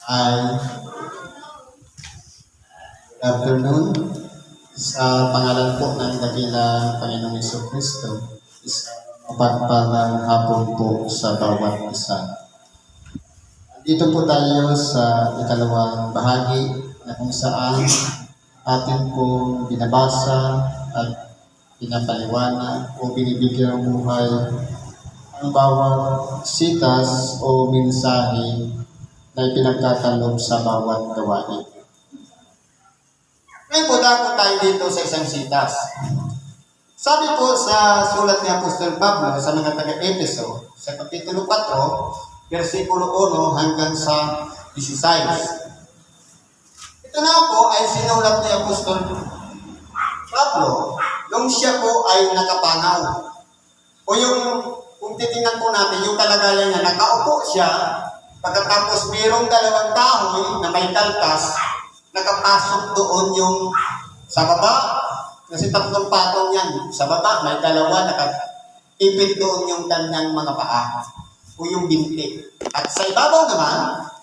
Hi. Good afternoon. Sa pangalan po ng dakilang Panginoong Iso Kristo, isang mapagpalang hapon po sa bawat isa. Dito po tayo sa ikalawang bahagi na kung saan atin po binabasa at pinapaliwanag o binibigyan ng buhay ang bawat sitas o mensahe na ipinagkakalob sa bawat gawain. Ngayon po, dako tayo dito sa isang sitas. Sabi po sa sulat ni Apostol Pablo sa mga taga-Epeso, sa Kapitulo 4, versikulo 1 hanggang sa 16. Ito na po ay sinulat ni Apostol Pablo nung siya po ay nakapanaw. O yung, kung titingnan po natin, yung kalagayan niya, nakaupo siya, pagkatapos mayroong dalawang kahoy na may kaltas, nakapasok doon yung sa baba, kasi tatlong patong yan. Sa baba, may dalawa, nakaipit doon yung kanyang mga paa o yung binti. At sa ibabaw naman,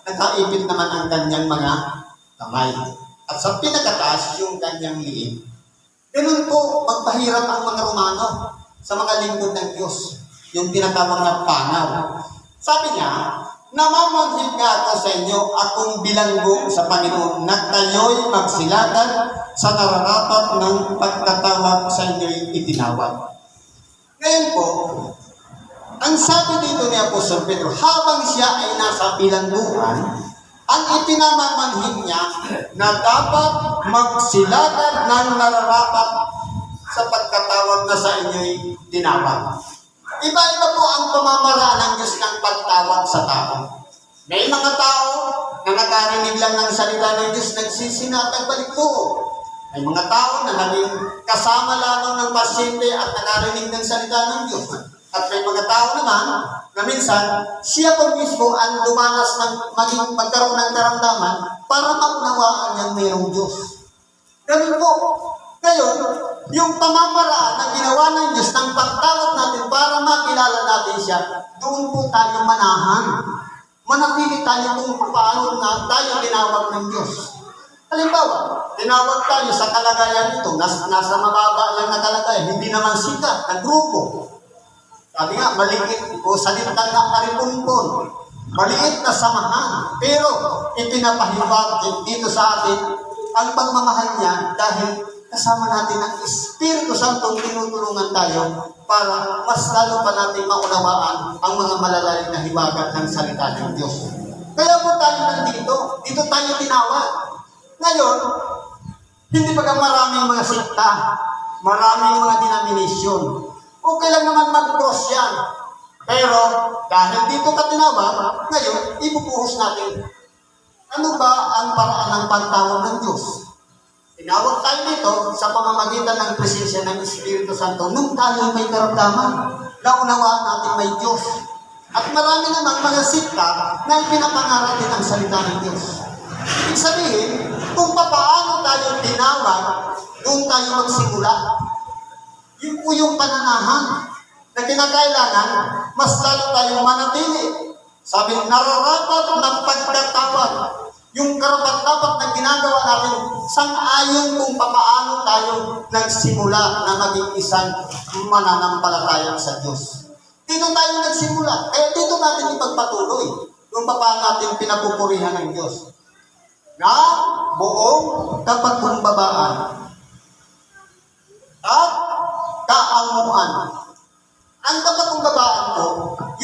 nakaipit naman ang kanyang mga kamay. At sa pinakataas, yung kanyang liit. Ganun po, magpahirap ang mga Romano sa mga lingkod ng Diyos. Yung tinatawag na panaw. Sabi niya, Namamanhid nga ako sa inyo, akong bilanggo sa Panginoon, na kayo'y magsilagan sa nararapat ng pagkatawag sa inyo'y itinawag. Ngayon po, ang sabi dito ni Apostol Pedro, habang siya ay nasa bilangguan, ang ipinamamanhid niya na dapat magsilagan ng nararapat sa pagkatawag na sa inyo'y tinawag. Iba-iba po ang pamamaraan ng Diyos ng pagtawag sa tao. May mga tao na nakarinig lang ng salita ng Diyos, nagsisinatag balik po. May mga tao na naging kasama lamang ng pasyente at nakarinig ng salita ng Diyos. At may mga tao naman na minsan, siya po mismo ang dumanas ng maging magkaroon ng karamdaman para maunawaan niyang mayroong Diyos. Ganun po. Ngayon, yung pamamaraan na ginawa ng Diyos ng pagtawag natin para makilala natin siya, doon po tayo manahan. Manatili tayo kung paano na tayo tinawag ng Diyos. Halimbawa, tinawag tayo sa kalagayan ito, nas, nasa mababa lang na kalagayan, hindi naman sikat, na grupo. Sabi nga, maliit o salitang na karipumpon. Maliit na samahan. Pero ipinapahiwag dito sa atin ang pagmamahal niya dahil kasama natin ang Espiritu Santo tinutulungan tayo para mas lalo pa natin maunawaan ang mga malalalim na hiwagat ng salita ng Diyos. Kaya po tayo nandito, dito tayo tinawag. Ngayon, hindi pa maraming mga sikta, maraming mga denomination. Okay lang naman mag-cross yan. Pero dahil dito ka tinawag, ngayon, ipupuhos natin. Ano ba ang paraan ng pagtawag ng Diyos? Tinawag tayo dito sa pamamagitan ng presensya ng Espiritu Santo nung tayo may karamdaman. Naunawaan natin may Diyos. At marami naman mga sikta na ipinapangaral din ang salita ng Diyos. Ibig sabihin, kung paano tayo tinawag, doon tayo magsimula. Yun po yung pananahan na kinakailangan, mas lalo tayong manatili. Sabi, nararapat ng pagkatawag. Yung karapat-dapat na ginagawa natin, sang-ayon kung paano tayo nagsimula na maging isang mananampalataya sa Diyos. Dito tayo nagsimula. Kaya dito natin ipagpatuloy kung paano natin pinapupurihan ng Diyos. Na buong kapagkumbabaan at kaamuan. Ang kapagkumbabaan ko,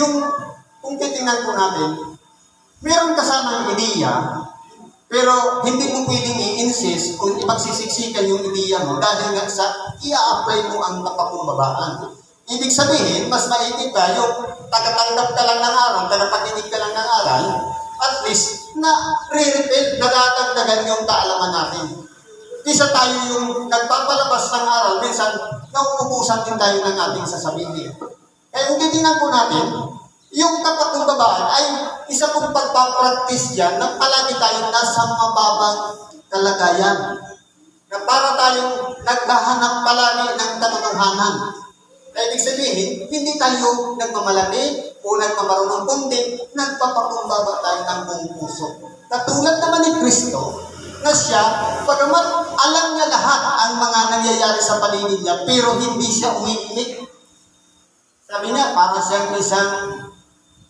yung kung titingnan po natin, meron kasamang ideya, pero hindi mo pwedeng i-insist kung ipagsisiksikan yung ideya mo dahil nga sa i-apply mo ang kapakumbabaan. Ibig sabihin, mas maigit yung tagatanggap ka lang ng aral, tagapakinig ka lang ng aral, at least na re-repeat, nadadagdagan yung kaalaman natin. Isa tayo yung nagpapalabas ng aral, minsan nauubusan din tayo ng ating sasabihin. Kaya kung titingnan po natin, yung kapakumbabaan ay isa pong pagpapractice yan na palagi tayong nasa mababang kalagayan. Na para tayong naghahanap palagi ng katotohanan. Kaya ibig sabihin, hindi tayo nagmamalaki, o nagpamarunong kundi, nagpapakumbaba tayo ng buong puso. Katulad naman ni Kristo, na siya, pagamat alam niya lahat ang mga nangyayari sa paligid niya, pero hindi siya umiinig. Sabi niya, para siyang isang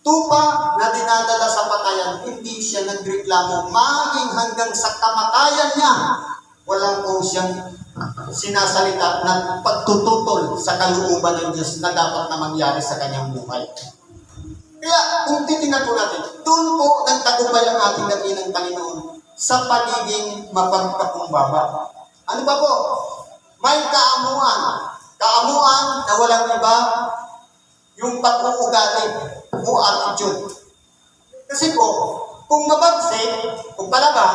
tupa na dinadala sa patayan, hindi siya nagreklamo, maging hanggang sa kamatayan niya, wala po siyang sinasalita na pagtututol sa kalooban ng Diyos na dapat na mangyari sa kanyang buhay. Kaya kung titingnan po natin, doon po nagtagumpay ang ating dakilang Panginoon sa pagiging mapagkakumbaba. Ano ba po? May kaamuan. Kaamuan na walang iba, yung pag-uugali o attitude. Kasi po, kung mabagsik, kung palaba,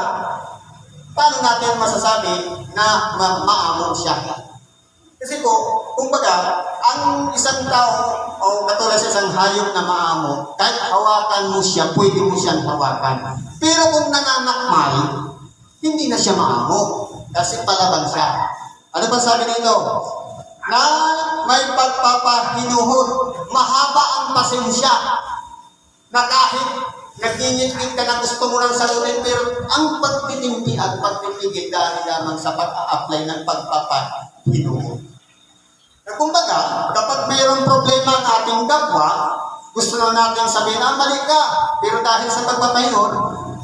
paano natin masasabi na ma- maamo siya? Kasi po, kumbaga, ang isang tao, o katulad sa isang hayop na maamo, kahit hawakan mo siya, pwede mo siyang hawakan. Pero kung nananakmal, hindi na siya maamo. Kasi palaban siya. Ano ba sabi nito? Na may pagpapahinuhod, mahaba ang pasensya, na kahit nagingit-ngit ka na gusto mo lang sagutin, pero ang pagtitimpi at pagpipigil dahil lamang sa pag-a-apply ng pagpapahinuhod. Na kumbaga, kapag mayroong problema ang ating kapwa, gusto na natin sabihin, ah, mali ka. Pero dahil sa pagpapahinod,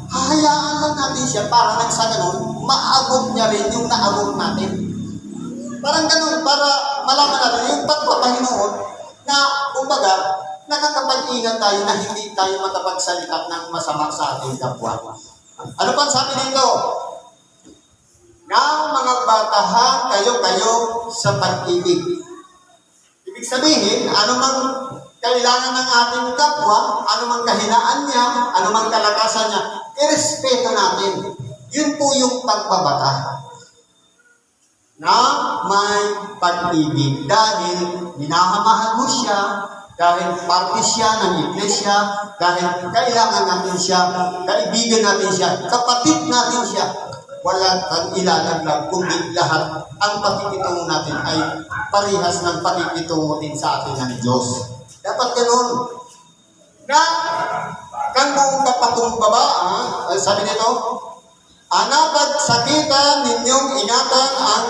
hahayaan lang natin siya para nang sa ganun, maabot niya rin yung naabot natin. Parang ganun, para malaman natin yung pagpapahinoon na, kumbaga, nakakapag-ingat tayo na hindi tayo makapagsalita ng masama sa ating kapwa. Ano pa sabi dito? Na mga batahan kayo-kayo sa pag-ibig. Ibig sabihin, anumang kailangan ng ating kapwa, anumang kahinaan niya, anumang kalakasan niya, irespeto natin. Yun po yung pagbabata na may pag-ibig dahil minahamahal mo siya, dahil parte siya ng iglesia, dahil kailangan natin siya, kaibigan natin siya, kapatid natin siya. Wala kang ilalaglag, kundi lahat ang pakikitungo natin ay parihas ng pakikitungo din sa atin ng Diyos. Dapat ganun. Na, kang buong kapakumbaba, ah, sabi nito, Anapag sakitan ninyong ingatan ang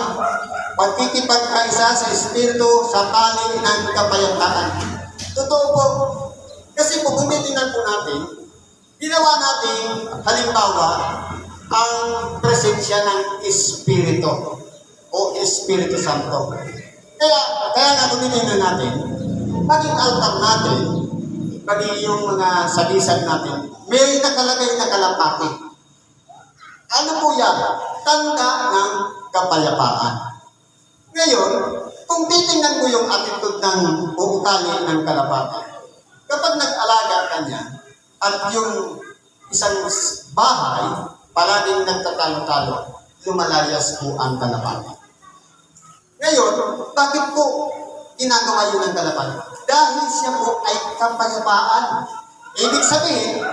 pagkikipagkaisa sa Espiritu sa tali ng kapayapaan. Totoo po. Kasi kung titingnan po natin, ginawa natin, halimbawa, ang presensya ng Espiritu o Espiritu Santo. Kaya, kaya nga kung titingnan natin, maging altar natin, maging yung mga sabisan natin, may nakalagay na kalapati. Ano po yan? Tanda ng kapayapaan. Ngayon, kung titingnan mo yung attitude ng uukali ng kalapati, kapag nag-alaga ka niya, at yung isang bahay, palaging nagtatalo-talo, lumalayas po ang kalapati. Ngayon, bakit po ginagawa yun ng kalapati? Dahil siya po ay kapayapaan. Ibig sabihin,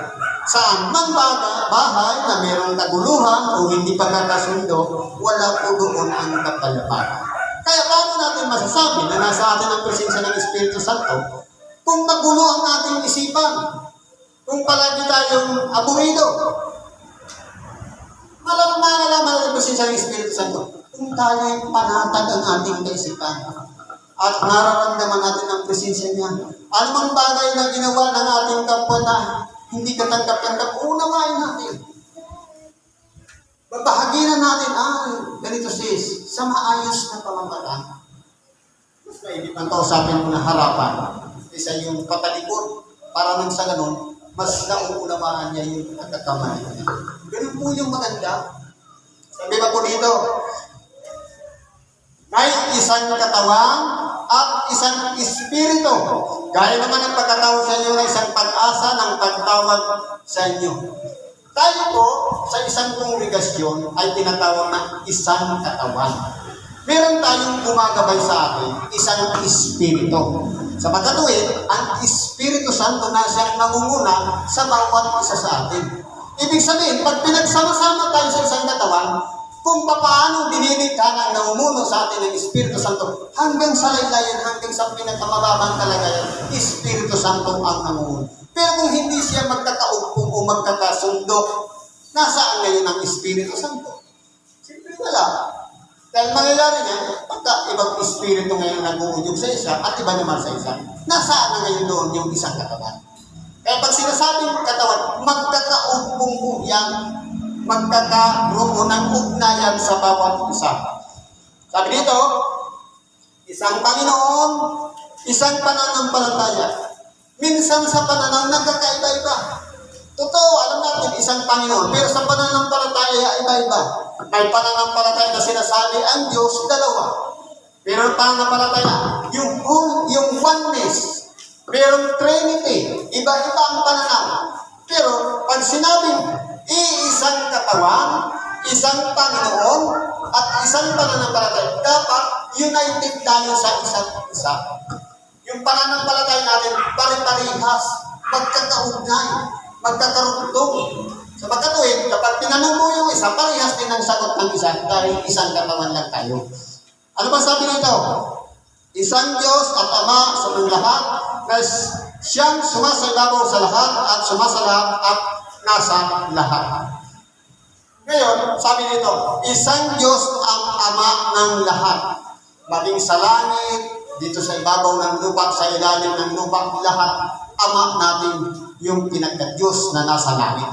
saan man baga, bahay na mayroong kaguluhan o hindi pagkakasundo, wala po doon ang kapayapaan. Kaya paano natin masasabi na nasa atin ang presensya ng Espiritu Santo kung magulo ang ating isipan? Kung palagi tayong aburido? Malamang malalaman ang presensya ng Espiritu Santo kung tayo'y panatag ang ating kaisipan at nararamdaman natin ang presensya niya. Ano mang bagay na ginawa ng ating kapwa na hindi katanggap-tanggap, unawain natin. Babahaginan natin, ah, ganito sis, sa maayos na pamamaraan. Mas maigit ang kausapin mo na harapan isa yung patalikod para nang sa ganun, mas nauunawaan niya yung pagkakamali niya. Ganun po yung maganda. Sabi ba po dito, may isang katawan at isang espiritu. Gaya naman ang pagkatawag sa inyo ng isang pag-asa ng pagtawag sa inyo. Tayo po, sa isang kongregasyon, ay tinatawag na isang katawan. Meron tayong gumagabay sa atin, isang espiritu. Sa pagkatuwid, ang Espiritu Santo na siyang nangunguna sa bawat isa sa atin. Ibig sabihin, pag pinagsama-sama tayo sa isang katawan, kung paano dinilikha ng namumuno sa atin ng Espiritu Santo hanggang sa laylayan, hanggang sa pinakamababang kalagayan, Espiritu Santo ang namumuno. Pero kung hindi siya magkakaupong o magkakasundo, nasaan ngayon ang Espiritu Santo? Siyempre wala. Dahil mangyayari niya, pagka ibang espiritu ngayon nag-uunyog sa isa at iba naman sa isa, nasaan na ngayon doon yung isang katawan? Kaya pag sinasabing katawan, magkakaupong po yan, magkakaroon ng ugnayan sa bawat isa. Sabi dito, isang Panginoon, isang pananampalataya. Minsan sa pananaw, nagkakaiba-iba. Totoo, alam natin, isang Panginoon. Pero sa pananampalataya, iba-iba. May pananampalataya na sinasabi ang Diyos, dalawa. Pero pananampalataya, yung, whole- yung oneness, pero Trinity, iba-iba ang pananaw. Pero pag sinabing iisang katawan, isang Panginoon, at isang pananampalataya, dapat united tayo sa isa't isa. Yung pananampalataya natin, pare-parehas, magkakaugnay, magkakarugtong. Sa pagkatuwid, kapag tinanong mo yung isa, parehas din ang sagot ng isa dahil isang katawan lang tayo. Ano ba sabi nito? Isang Diyos at Ama sa mga lahat na siyang sumasalabaw sa lahat at sumasalahat at nasa lahat. Ngayon, sabi nito, isang Diyos ang Ama ng lahat. Maging sa langit, dito sa ibabaw ng lupa, sa ilalim ng lupa, lahat, Ama natin yung pinagka-Diyos na nasa langit.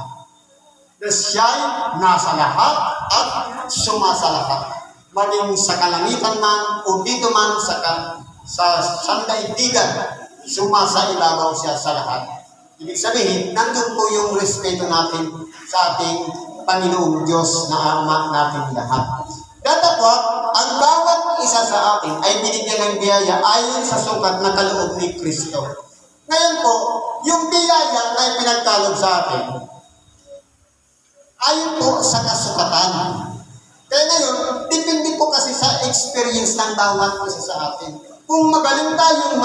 Na siya'y nasa lahat at sumasalahat. Maging sa kalangitan man o dito man sa, sa sandaigdigan, sumasa ibabaw siya sa lahat. Ibig sabihin, nandun po yung respeto natin sa ating Panginoong Diyos na Ama natin lahat. Datapot, ang bawat isa sa atin ay binigyan ng biyaya ayon sa sukat na kaloob ni Kristo. Ngayon po, yung biyaya na pinagkaloob sa atin, ayon po sa kasukatan. Kaya ngayon, depende po kasi sa experience ng bawat isa sa atin. Kung magaling tayong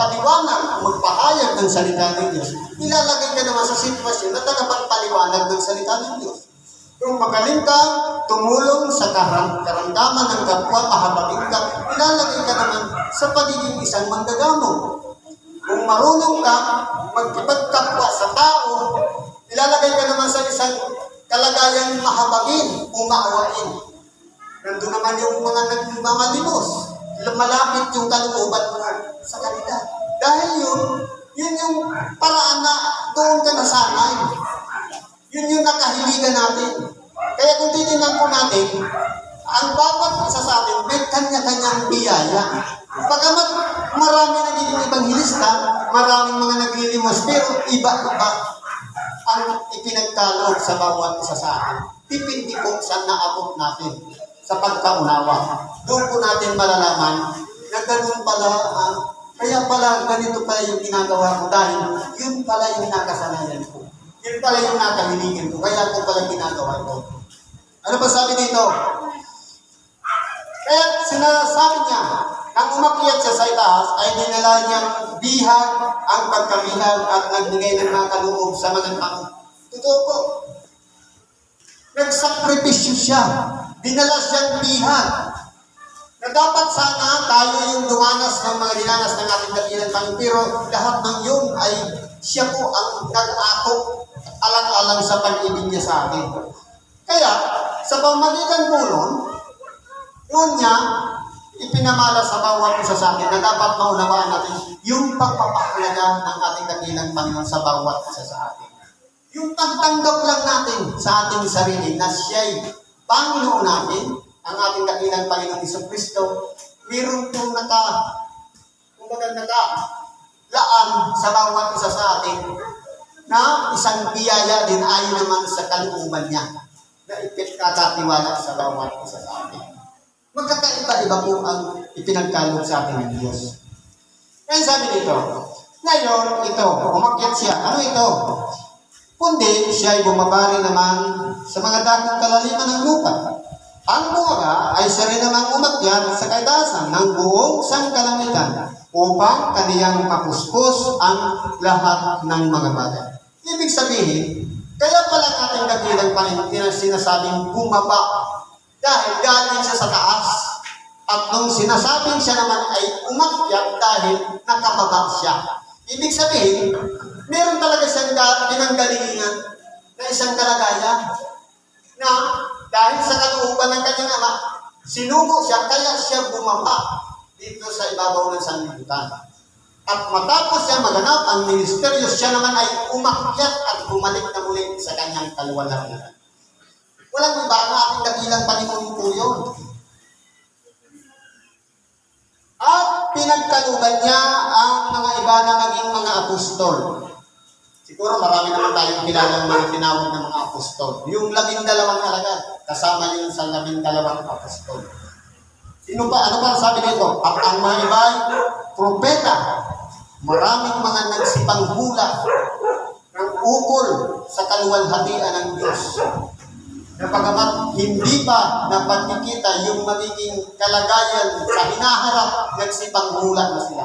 magpaliwanag, magpahayag ng salita ng Diyos, ilalagay ka naman sa sitwasyon na tagapagpaliwanag ng salita ng Diyos. Kung magaling ka, tumulong sa karam karamdaman ng kapwa, mahabagin ka, ilalagay ka naman sa pagiging isang manggagamo. Kung marunong ka, magkipagkapwa sa tao, ilalagay ka naman sa isang kalagayang mahabagin o maawain. Nandun naman yung mga nagmamalimos. Malapit yung kalooban mo sa kanila. Dahil yun, yun yung paraan na doon ka nasanay. Yun yung nakahiligan natin. Kaya kung titignan po natin, ang bawat isa sa atin may kanya-kanyang biyaya. Pagkamat marami nagiging ebanghilista, maraming mga naglilimos, pero iba-iba ang ipinagkaloob sa bawat isa sa atin. Depende po sa naabot natin sa pagkaunawa. Doon po natin malalaman na ganun pala, ah, kaya pala ganito pala yung ginagawa ko dahil yun pala yung nakasanayan ko. Yun pala yung nakahilingin ko, kaya ko pala ginagawa ko. Ano ba sabi dito? Kaya sinasabi niya, nang umakyat siya sa itaas, ay dinala niyang bihag ang pagkamihag at nagbigay ng mga kaloob sa mga tao. Totoo po. Nagsakripisyo siya. Dinala siyang bihag. Na dapat sana tayo yung lumanas ng mga dinanas ng ating dakilang Panginoon. Pero lahat ng yun ay siya po ang nag-ako alang-alang sa pag-ibig niya sa atin. Kaya, sa pamagitan po nun, yun niya, ipinamala sa bawat isa sa atin na dapat maunawaan natin yung pagpapahalaga ng ating dakilang Panginoon sa bawat isa sa atin. Yung pagtanggap lang natin sa ating sarili na siya'y Panginoon natin, ang ating dakilang Panginoon Iso Kristo, meron pong naka, kumbaga naka, laan sa bawat isa sa atin na isang biyaya din ayon naman sa kalooban niya na ipinagkakatiwala sa bawat isa sa atin. Magkakaiba-iba po ang ipinagkaloob sa atin ng Diyos. Kaya sabi dito, ngayon, ito, umakyat siya. Ano ito? Kundi siya ay bumabari naman sa mga dakong kalaliman ng lupa. Ang bunga ay siya rin namang umakyat sa kaitasan ng buong sangkalangitan upang kaniyang mapuspos ang lahat ng mga bagay. Ibig sabihin, kaya pala ating dakilang Panginoon sinasabing bumaba Dahil galing siya sa taas. At nung sinasabing siya naman ay umakyat dahil nakababa siya. Ibig sabihin, meron talaga siyang ga- pinanggalingan na isang kalagayan na dahil sa kalooban ng kanyang ama, sinugo siya kaya siya bumaba dito sa ibabaw ng sanlibutan. At matapos siya maganap ang ministeryo, siya naman ay umakyat at bumalik na muli sa kanyang kaluwalhatian. Walang iba ang ating dakilang Panginoon po yun. At pinagkaluban niya ang mga iba na maging mga apostol. Siguro marami naman tayong kilala ng mga tinawag ng mga apostol. Yung labing dalawang alagad, kasama yun sa labing dalawang apostol. Sino pa? Ano pa ang sabi nito? At ang mga iba ay propeta. Maraming mga nagsipang hula ng ukol sa kaluwalhatian ng Diyos. Na pagamat hindi pa napagkikita yung magiging kalagayan sa hinaharap, nagsipang hula na sila.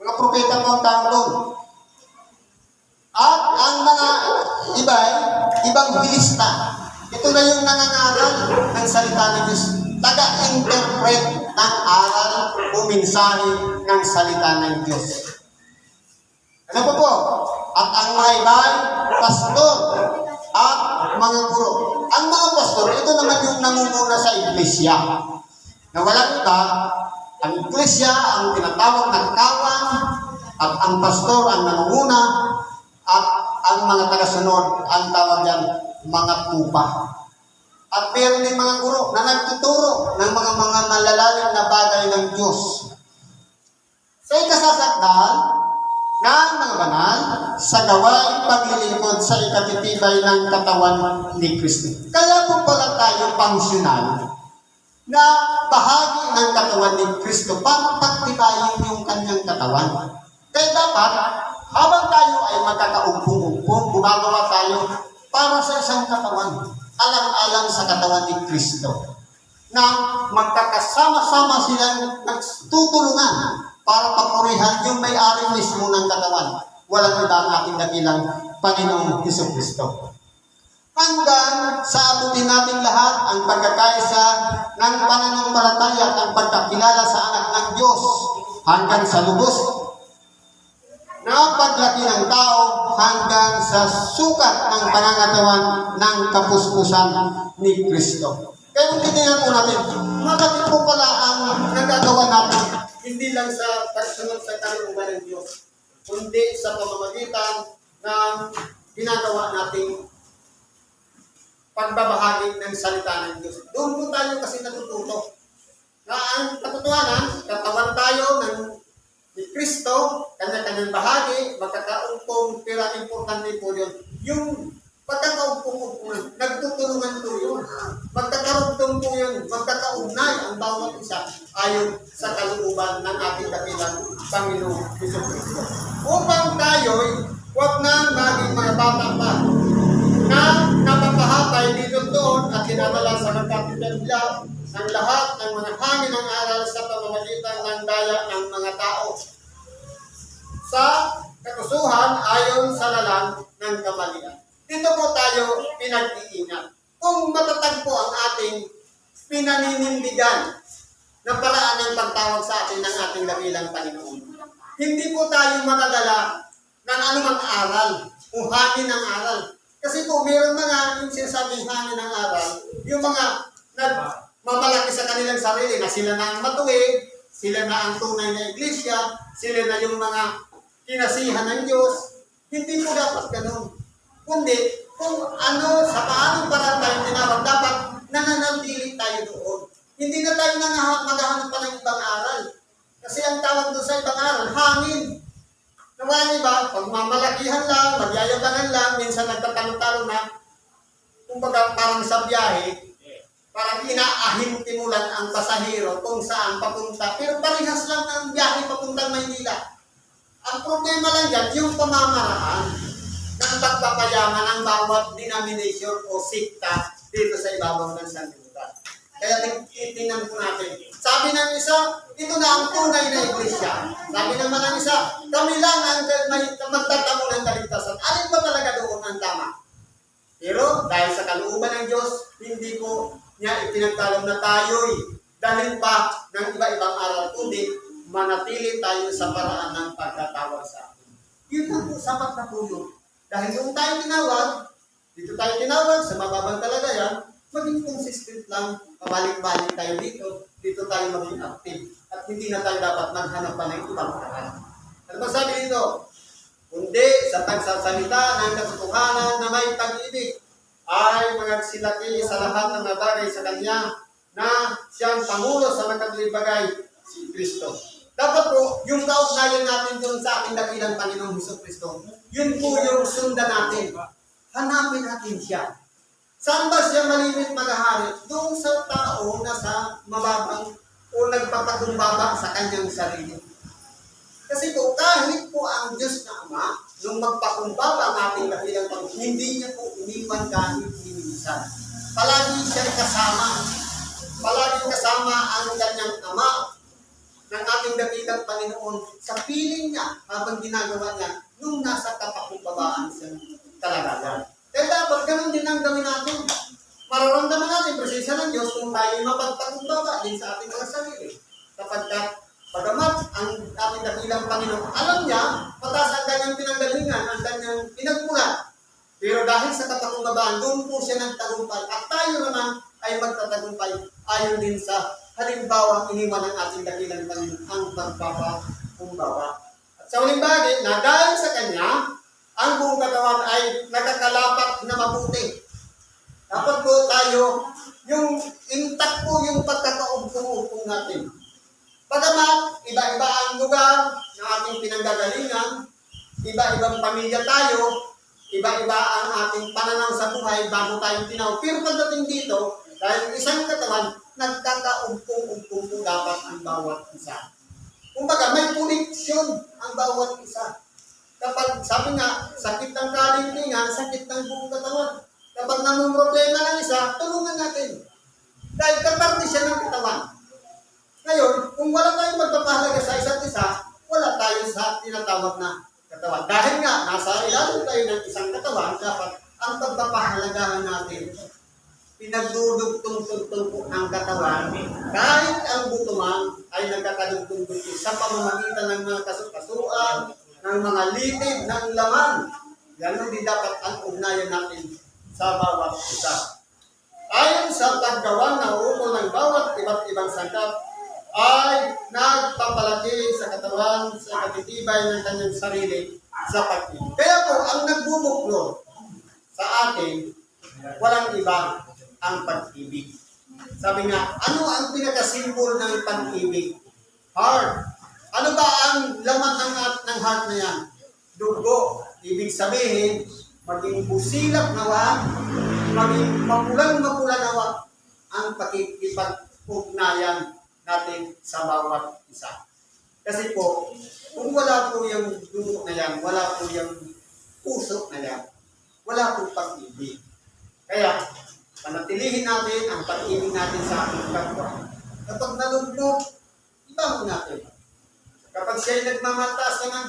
Mga propeta po ang tawag doon. At ang mga iba, ibang bilista. Ito na yung nangangaral ng salita ng Diyos. Taga-interpret ng aral o mensahe ng salita ng Diyos. Ano po po? At ang mga iba, pastor at mga guro. Ang mga pastor, ito naman yung nangunguna sa iglesia. Na walang iba, ang iglesia ang tinatawag ng kawan, at ang pastor ang nangunguna, at ang mga tagasunod ang tawag yan, mga tupa. At meron din mga guro na nagtuturo ng mga mga malalalim na bagay ng Diyos. Sa ikasasakdal ng mga banal sa gawain paglilingkod sa ikatitibay ng katawan ni Kristo. Kaya po pala tayo pangsyonal na bahagi ng katawan ni Kristo para pagtibayin yung kanyang katawan. Kaya dapat, habang tayo ay magkakaumpong-umpong, gumagawa tayo para sa isang katawan, alang-alang sa katawan ni Kristo. Na magkakasama-sama silang nagtutulungan para papurihan yung may-ari mismo ng katawan. Walang iba ang ating dakilang Panginoong Heso Kristo. Hanggang sa abutin natin lahat ang pagkakaisa ng pananampalataya at ang pagkakilala sa anak ng Diyos hanggang sa lubos na paglaki ng tao hanggang sa sukat ng panangatawan ng kapuspusan ni Kristo. Kaya kung titingnan po natin, bakit po pala ang nagagawa natin hindi lang sa pagsunod sa kalooban ng Diyos, kundi sa pamamagitan ng ginagawa nating pagbabahagi ng salita ng Diyos. Doon po tayo kasi natututo. Na ang katotohanan, katawan tayo ng ni Kristo, kanya-kanyang bahagi, magkakaumpong, pero ang importante po yun, yung pagkakaumpong-umpungan, nagtutulungan po yun. Magkakarugtong po yun, magkakaugnay ang bawat isa ayon sa kalooban ng ating dakilang Panginoong Heso Kristo. Upang tayo'y huwag na maging mga bata pa na napapahatay dito doon at dinadala sa nagkatitadla ng lahat ng mga hangin ng aral sa pamamagitan ng daya ng mga tao. Sa katusuhan ayon sa lalang ng kamalian. Dito po tayo pinag-iingat. Kung matatag po ang ating pinaninindigan na paraan ng pagtawag sa atin ng ating dakilang Panginoon. Hindi po tayo makadala ng anumang aral o hangin ng aral. Kasi po, mayroon mga yung sinasabing hangin ng aral, yung mga nagmamalaki sa kanilang sarili na sila na ang matuwid, sila na ang tunay na iglesia, sila na yung mga kinasihan ng Diyos. Hindi po dapat ganun. Kundi, kung ano, sa paanong parang tayo tinawag, dapat nananatili tayo doon. Hindi na tayo nangha- maghahanap pa ng ibang aral. Kasi ang tawag doon sa ibang aral, hangin. Naman iba, pagmamalakihan lang, magyayabangan lang, minsan nagtatanong-tanong na, kumbaga parang sa biyahe, parang inaahinti mo lang ang pasahero kung saan papunta. Pero parehas lang ang biyahe papuntang Maynila. Ang problema lang dyan, yung pamamaraan ng pagpapayaman ng bawat denomination o sikta dito sa ibabaw ng sanlibutan. Kaya ting- titingnan po natin. Sabi ng isa, ito na ang tunay na iglesia. Sabi naman ng isa, kami lang ang may magtatamo ng kaligtasan. Alin ba talaga doon ang tama? Pero dahil sa kalooban ng Diyos, hindi ko niya ipinagkaloob na tayo'y dahil pa ng iba-ibang aral, kundi manatili tayo sa paraan ng pagkatawag sa atin. Yun lang po, sapat na po. Dahil kung tayo tinawag, dito tayo tinawag sa mababang kalagayan, maging consistent lang, pabalik-balik tayo dito, dito tayo maging active. At hindi na tayo dapat maghanap pa ng ibang paraan. Ano ba sabi dito? Kundi sa pagsasalita ng katotohanan na may pag-ibig ay magsilaki sa lahat ng nabagay sa Kanya na siyang Pangulo sa magkatuloy bagay, si Kristo. Dapat po, yung kaugnayan natin doon sa ating dakilang Panginoong Heso Kristo, yun po yung sundan natin. Hanapin natin siya. Saan ba siya malimit maghahari? Doon sa tao na sa mababang o nagpapakumbaba sa kanyang sarili. Kasi po, kahit po ang Diyos na Ama, nung magpakumbaba ang ating dakilang Panginoon, hindi niya po iniwan kahit minsan. Palagi siyang kasama. Palagi kasama ang kanyang Ama ng ating dakilang Panginoon sa piling niya habang ginagawa niya nung nasa kapakumbabaan siya kalagayan. Kaya dapat ganun din ang gawin natin. Mararamdaman natin presensya ng Diyos kung tayo mapagpakumbaba din sa ating mga sarili. Kapag ating dakilang Panginoon, alam niya, mataas ang kanyang pinanggalingan, ang kanyang pinagmulan. Pero dahil sa katakumbabaan, doon po siya nagtagumpay. At tayo naman ay magtatagumpay ayon din sa halimbawa iniwan ng ating dakilang Panginoon ang pagpapakumbaba. At sa uling bagay, na dahil sa kanya, ang buong katawan ay nakakalapat na mabuti. Dapat po tayo, yung intact po yung pagkakaugpong-ugpong natin. Pagamat, iba-iba ang lugar ng ating pinanggagalingan, iba-ibang pamilya tayo, iba-iba ang ating pananaw sa buhay bago tayo tinawag. Pero pagdating dito, dahil isang katawan, nagkakaugpong-ugpong po dapat ang bawat isa. Kumbaga, may koneksyon ang bawat isa. Kapag, sabi nga, sakit ng kalintingan, sakit ng buong katawan. Kapag namumroblema ng isa, tulungan natin. Dahil kaparte siya ng katawan. Ngayon, kung wala tayong magpapahalaga sa isa't isa, wala tayo sa tinatawag na katawan. Dahil nga, nasa ilalim tayo ng isang katawan, dapat ang pagpapahalagahan natin, pinagdudugtong-tugtong po ng katawan, kahit ang buto man ay nagkakadugtong-tugtong sa pamamagitan ng mga kasukasuan, ng mga litid, ng laman. Ganon din dapat ang ugnayan natin sa bawat isa. Ayon sa paggawa na ukol ng bawat iba't ibang sangkap, ay nagpapalaki sa katawan sa katitibay ng kanyang sarili sa pag-ibig. Kaya po, ang nagbubuklo sa atin, walang iba ang pag-ibig. Sabi nga, ano ang pinakasimbol ng pag-ibig? Heart. Ano ba ang laman ng, ng heart na yan? Dugo. Ibig sabihin, maging busilap nawa, maging mapulang-mapula nawa ang pakikipag-ugnayan natin sa bawat isa. Kasi po, kung wala po yung dugo na yan, wala po yung puso na yan, wala po pag-ibig. Kaya, panatilihin natin ang pag-ibig natin sa ating kapwa. Kapag nalugmok, ibangon natin. Kapag siya'y nagmamataas naman,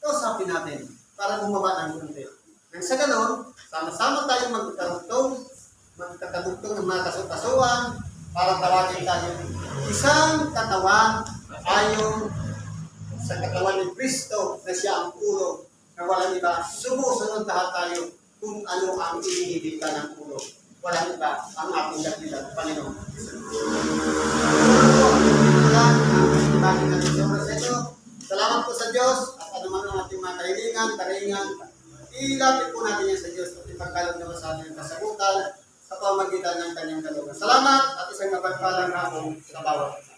kausapin natin para bumaba ng kunti. Nang sa ganon, sama-sama tayong magkarugtong, magkakadugtong ng mga kasukasuan, para tawagin tayo isang katawan ayon sa katawan ni Kristo na siya ang ulo na walang iba. Sumusunod lahat tayo kung ano ang iniibig ka ng ulo. Walang iba ang ating dakilang Panginoon. Salamat po sa Diyos at anuman ang ating mga kahilingan, karingan, ilapit po natin yan sa Diyos at ipagkalog naman sa ating kasagutan sa pamagitan ng kanyang kalooban. Salamat at isang mapagpalang hapon sa bawat.